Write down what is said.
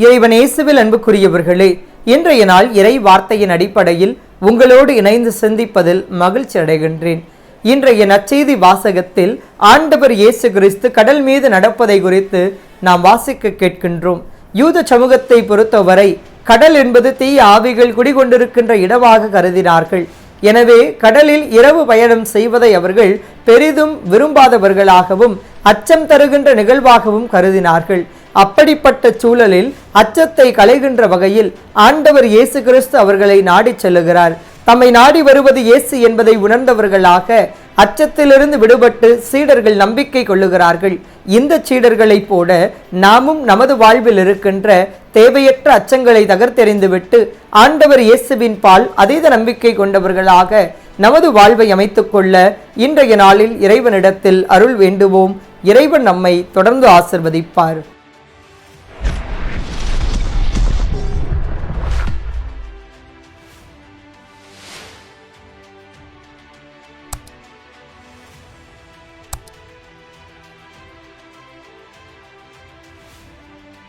இறைவன் இயேசுவில் அன்புக்குரியவர்களே இன்றைய நாள் இறை வார்த்தையின் அடிப்படையில் உங்களோடு இணைந்து சிந்திப்பதில் மகிழ்ச்சி அடைகின்றேன். இன்றைய நற்செய்தி வாசகத்தில் ஆண்டவர் இயேசு கிறிஸ்து கடல் மீது நடப்பதை குறித்து நாம் வாசிக்க கேட்கின்றோம். யூத சமூகத்தை பொறுத்தவரை கடல் என்பது தீய ஆவிகள் குடிகொண்டிருக்கின்ற இடமாக கருதினார்கள். எனவே கடலில் இரவு பயணம் செய்வதை அவர்கள் பெரிதும் விரும்பாதவர்களாகவும் அச்சம் தருகின்ற நிகழ்வாகவும் கருதினார்கள். அப்படிப்பட்ட சூழலில் அச்சத்தை களைகின்ற வகையில் ஆண்டவர் இயேசு கிறிஸ்து அவர்களை நாடிச் செல்லுகிறார். தம்மை நாடி வருவது இயேசு என்பதை உணர்ந்தவர்களாக அச்சத்திலிருந்து விடுபட்டு சீடர்கள் நம்பிக்கை கொள்ளுகிறார்கள். இந்த சீடர்களைப் போல நாமும் நமது வாழ்வில் இருக்கின்ற தேவையற்ற அச்சங்களை தகர்த்தெறிந்துவிட்டு ஆண்டவர் இயேசுவின் பால் அதீத நம்பிக்கை கொண்டவர்களாக நமது வாழ்வை அமைத்துக்கொள்ள இன்றைய நாளில் இறைவனிடத்தில் அருள் வேண்டுவோம். இறைவன் நம்மை தொடர்ந்து ஆசிர்வதிப்பார்.